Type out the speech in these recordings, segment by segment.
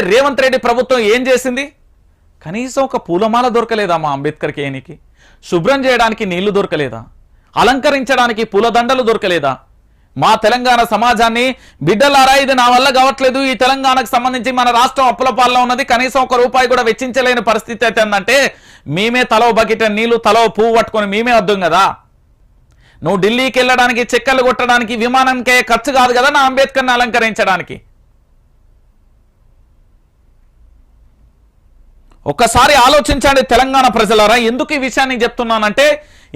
రేవంత్ రెడ్డి ప్రభుత్వం ఏం చేసింది? కనీసం ఒక పూలమాల దొరకలేదా మా అంబేద్కర్కి ఏనికి శుభ్రం చేయడానికి నీళ్ళు దొరకలేదా? అలంకరించడానికి పూలదండలు దొరకలేదా? మా తెలంగాణ సమాజాన్ని బిడ్డలారా ఇది నా వల్ల కావట్లేదు. ఈ తెలంగాణకు సంబంధించి మన రాష్ట్రం అప్పుల పాలన ఉన్నది. కనీసం ఒక రూపాయి కూడా వెచ్చించలేని పరిస్థితి అయితే ఏంటంటే మేమే తలో బకెట్ నీళ్ళు తలో పువ్వు పట్టుకొని మేమే వద్దాం కదా? నువ్వు ఢిల్లీకి వెళ్ళడానికి చెక్కలు కొట్టడానికి విమానంకే ఖర్చు కాదు కదా నా అంబేద్కర్ని అలంకరించడానికి? ఒక్కసారి ఆలోచించండి తెలంగాణ ప్రజలారా. ఎందుకు ఈ విషయాన్ని చెప్తున్నానంటే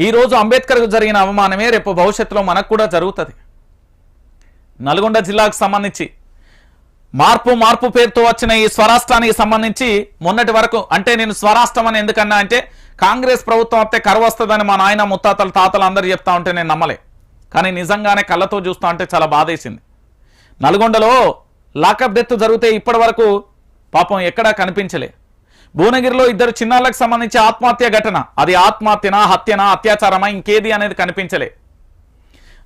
ఈరోజు అంబేద్కర్ అంబేద్కర్కు జరిగిన అవమానమే రేపు భవిష్యత్తులో మనకు కూడా జరుగుతుంది. నల్గొండ జిల్లాకు సంబంధించి మార్పు మార్పు పేరుతో వచ్చిన ఈ స్వరాష్ట్రానికి సంబంధించి మొన్నటి వరకు అంటే నేను స్వరాష్ట్రం అని ఎందుకన్నా అంటే కాంగ్రెస్ ప్రభుత్వం వస్తే కరువు వస్తుందని మా నాయన ముత్తాతలు తాతలు అందరు చెప్తా ఉంటే నేను నమ్మలే. కానీ నిజంగానే కళ్ళతో చూస్తా ఉంటే చాలా బాధేసింది. నల్గొండలో లాకప్ డెత్ జరిగితే ఇప్పటి వరకు పాపం ఎక్కడా కనిపించలే. భువనగిరిలో ఇద్దరు చిన్నాళ్ళకు సంబంధించి ఆత్మహత్య ఘటన. అది ఆత్మహత్యనా హత్యనా అత్యాచారమా? ఇంకేది అనేది కనిపించలే.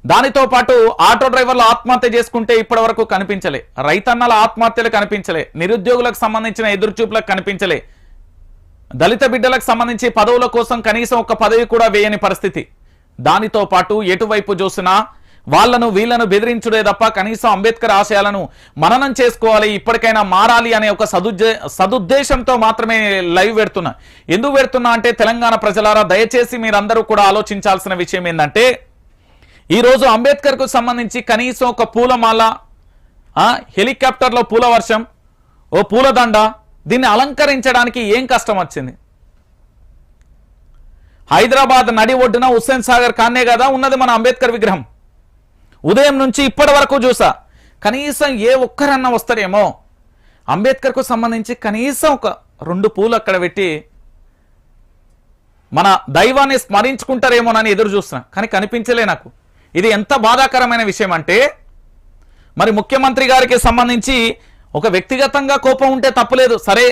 దానితో పాటు ఆటో డ్రైవర్లు ఆత్మహత్య చేసుకుంటే ఇప్పటి వరకు కనిపించలే. రైతన్నల ఆత్మహత్యలు కనిపించలే. నిరుద్యోగులకు సంబంధించిన ఎదురుచూపులకు కనిపించలే. దళిత బిడ్డలకు సంబంధించి పదవుల కోసం కనీసం ఒక పదవి కూడా వేయని పరిస్థితి. దానితో పాటు ఎటువైపు చూసినా వాళ్ళను వీళ్ళను బెదిరించుడే తప్ప కనీసం అంబేద్కర్ ఆశయాలను మననం చేసుకోవాలి ఇప్పటికైనా మారాలి అనే ఒక సదుద్దే సదుద్దేశంతో మాత్రమే లైవ్ పెడుతున్నా. ఎందుకు పెడుతున్నా అంటే తెలంగాణ ప్రజలారా దయచేసి మీరందరూ కూడా ఆలోచించాల్సిన విషయం ఏంటంటే ఈరోజు అంబేద్కర్కు సంబంధించి కనీసం ఒక పూలమాల హెలికాప్టర్లో పూల వర్షం ఓ పూలదండ దీన్ని అలంకరించడానికి ఏం కష్టం వచ్చింది? హైదరాబాద్ నడి ఒడ్డున హుస్సేన్ సాగర్ కానే కదా ఉన్నది మన అంబేద్కర్ విగ్రహం. ఉదయం నుంచి ఇప్పటి వరకు చూసా. కనీసం ఏ ఒక్కరన్నా వస్తారేమో. అంబేద్కర్కు సంబంధించి కనీసం ఒక రెండు పూలు అక్కడ పెట్టి మన దైవాన్ని స్మరించుకుంటారేమోనని ఎదురు చూస్తున్నా. కానీ కనిపించలే నాకు. ఇది ఎంత బాధాకరమైన విషయం అంటే మరి ముఖ్యమంత్రి గారికి సంబంధించి ఒక వ్యక్తిగతంగా కోపం ఉంటే తప్పలేదు. సరే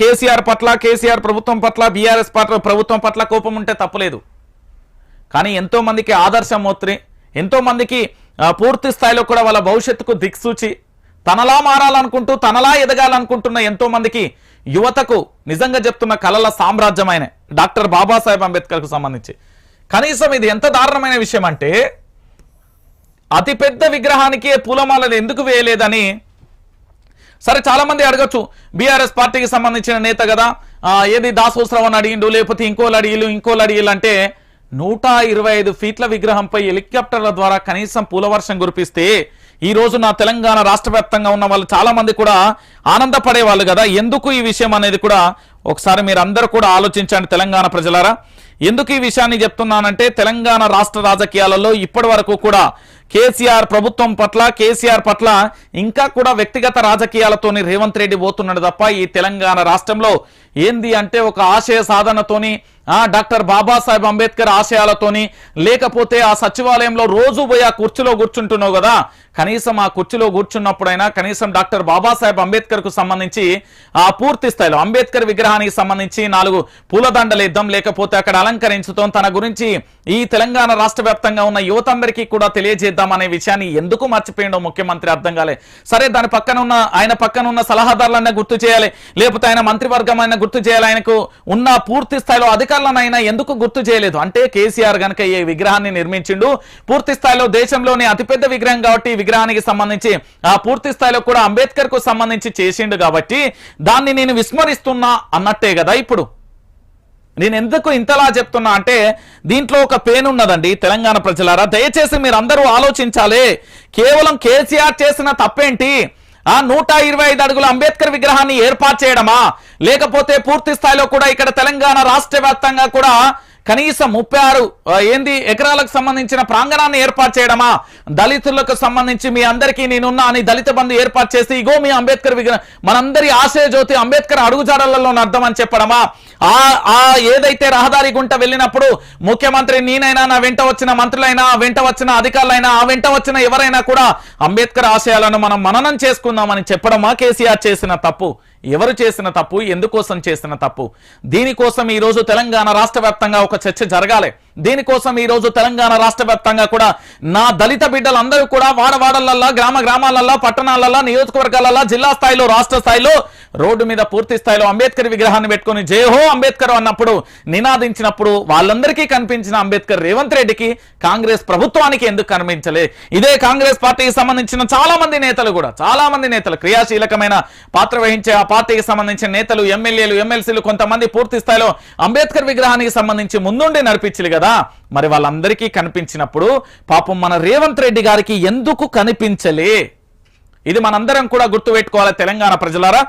కేసీఆర్ పట్ల కేసీఆర్ ప్రభుత్వం పట్ల బీఆర్ఎస్ పట్ల ప్రభుత్వం పట్ల కోపం ఉంటే తప్పలేదు. కానీ ఎంతోమందికి ఆదర్శమూర్తి ఎంతోమందికి పూర్తి స్థాయిలో కూడా వాళ్ళ భవిష్యత్తుకు దిక్సూచి తనలా మారాలనుకుంటూ తనలా ఎదగాలనుకుంటున్న ఎంతో మందికి యువతకు నిజంగా చెప్తున్న కళల సామ్రాజ్యమైన డాక్టర్ బాబాసాహెబ్ అంబేద్కర్కు సంబంధించి. కనీసం ఇది ఎంత దారుణమైన విషయం అంటే అతిపెద్ద విగ్రహానికే పూలమాలను ఎందుకు వేయలేదని సరే చాలా మంది అడగచ్చు. బీఆర్ఎస్ పార్టీకి సంబంధించిన నేత కదా. ఏది దాసోత్సవం అడిగిండు లేకపోతే ఇంకోళ్ళు అడిగిలు ఇంకోళ్ళు అడిగిలు అంటే నూట ఇరవై ఐదు ఫీట్ల విగ్రహంపై హెలికాప్టర్ల ద్వారా కనీసం పూలవర్షం కురిపిస్తే ఈ రోజు నా తెలంగాణ రాష్ట్ర వ్యాప్తంగా ఉన్న వాళ్ళు చాలా మంది కూడా ఆనందపడే వాళ్ళు కదా. ఎందుకు ఈ విషయం అనేది కూడా ఒకసారి మీరు అందరూ కూడా ఆలోచించండి తెలంగాణ ప్రజలారా. ఎందుకు ఈ విషయాన్ని చెప్తున్నానంటే తెలంగాణ రాష్ట్ర రాజకీయాలలో ఇప్పటి వరకు కూడా కేసీఆర్ ప్రభుత్వం పట్ల కేసీఆర్ పట్ల ఇంకా కూడా వ్యక్తిగత రాజకీయాలతోని రేవంత్ రెడ్డి పోతున్నాడు తప్ప ఈ తెలంగాణ రాష్ట్రంలో ఏంది అంటే ఒక ఆశయ సాధనతోని ఆ డాక్టర్ బాబాసాహెబ్ అంబేద్కర్ ఆశయాలతోని లేకపోతే ఆ సచివాలయంలో రోజు పోయి ఆ కుర్చీలో కూర్చుంటున్నావు కదా? కనీసం ఆ కుర్చీలో కూర్చున్నప్పుడైనా కనీసం డాక్టర్ బాబాసాహెబ్ అంబేద్కర్కు సంబంధించి ఆ పూర్తి స్థాయిలో అంబేద్కర్ విగ్రహానికి సంబంధించి నాలుగు పూలదండలు ఇద్దాం లేకపోతే అక్కడ అలంకరించుతాం తన గురించి ఈ తెలంగాణ రాష్ట్ర వ్యాప్తంగా ఉన్న యువతందరికీ కూడా తెలియజేద్దాం అనే విషయాన్ని ఎందుకు మర్చిపోయిండో ముఖ్యమంత్రి అర్థం కాలే. సరే దాని పక్కన ఉన్న ఆయన పక్కన ఉన్న సలహాదారులన్నా గుర్తు చేయాలి. లేకపోతే ఆయన మంత్రివర్గం అయినా గుర్తు చేయాలి. ఆయనకు ఉన్న పూర్తి స్థాయిలో అధికారులనైనా ఎందుకు గుర్తు చేయలేదు? అంటే కేసీఆర్ గనక ఈ విగ్రహాన్ని నిర్మించిండు. పూర్తి స్థాయిలో దేశంలోని అతిపెద్ద విగ్రహం కాబట్టి ఈ విగ్రహానికి సంబంధించి ఆ పూర్తి స్థాయిలో కూడా అంబేద్కర్కు సంబంధించి చేసిండు కాబట్టి దాన్ని నేను విస్మరిస్తున్నా అన్నట్టే కదా ఇప్పుడు. నేను ఎందుకు ఇంతలా చెప్తున్నా అంటే దీంట్లో ఒక పెయిన్ ఉన్నదండి తెలంగాణ ప్రజలారా. దయచేసి మీరు అందరూ ఆలోచించాలి. కేవలం కేసీఆర్ చేసిన తప్పేంటి? ఆ నూట ఇరవై ఐదు అడుగుల అంబేద్కర్ విగ్రహాన్ని ఏర్పాటు చేయడమా? లేకపోతే పూర్తి స్థాయిలో కూడా ఇక్కడ తెలంగాణ రాష్ట్ర వ్యాప్తంగా కూడా కనీసం ముప్పై ఆరు ఏంది ఎకరాలకు సంబంధించిన ప్రాంగణాన్ని ఏర్పాటు చేయడమా? దళితులకు సంబంధించి మీ అందరికీ నేనున్నా అని దళిత బంధు ఏర్పాటు చేసి ఇగో మీ అంబేద్కర్ విగ్రహం మనందరి ఆశయ జ్యోతి అంబేద్కర్ అడుగుజాడలలో అర్థం అని చెప్పడమా? ఆ ఆ ఏదైతే రహదారి గుంట వెళ్ళినప్పుడు ముఖ్యమంత్రి నేనైనా నా వెంట వచ్చిన మంత్రులైనా వెంట వచ్చిన అధికారులైనా ఆ వెంట వచ్చిన ఎవరైనా కూడా అంబేద్కర్ ఆశయాలను మనం మననం చేసుకుందామని చెప్పడమా? కేసీఆర్ చేసిన తప్పు. ఎవరు చేసిన తప్పు ఎందుకోసం చేసిన తప్పు? దీనికోసం ఈ రోజు తెలంగాణ రాష్ట్ర వ్యాప్తంగా ఒక చర్చ జరగాలి. దీనికోసం ఈ రోజు తెలంగాణ రాష్ట్ర వ్యాప్తంగా కూడా నా దళిత బిడ్డలందరూ కూడా వాడవాడలల్లా గ్రామ గ్రామాలల్లా పట్టణాలల్లా నియోజకవర్గాలల్లా జిల్లా స్థాయిలో రాష్ట్ర స్థాయిలో రోడ్డు మీద పూర్తి స్థాయిలో అంబేద్కర్ విగ్రహాన్ని పెట్టుకుని జయహో అంబేద్కర్ అన్నప్పుడు నినాదించినప్పుడు వాళ్ళందరికీ కనిపించిన అంబేద్కర్ రేవంత్ రెడ్డికి కాంగ్రెస్ ప్రభుత్వానికి ఎందుకు కనిపించలే? ఇదే కాంగ్రెస్ పార్టీకి సంబంధించిన చాలా మంది నేతలు కూడా చాలా మంది నేతలు క్రియాశీలకమైన పాత్ర వహించే ఆ పార్టీకి సంబంధించిన నేతలు ఎమ్మెల్యేలు ఎమ్మెల్సీలు కొంతమంది పూర్తి స్థాయిలో అంబేద్కర్ విగ్రహానికి సంబంధించి ముందుండి నడిపించలే కదా? మరి వాళ్ళందరికీ కనిపించినప్పుడు పాపం మన రేవంత్ రెడ్డి గారికి ఎందుకు కనిపించలే? ఇది మనందరం కూడా గుర్తుపెట్టుకోవాలి తెలంగాణ ప్రజలారా.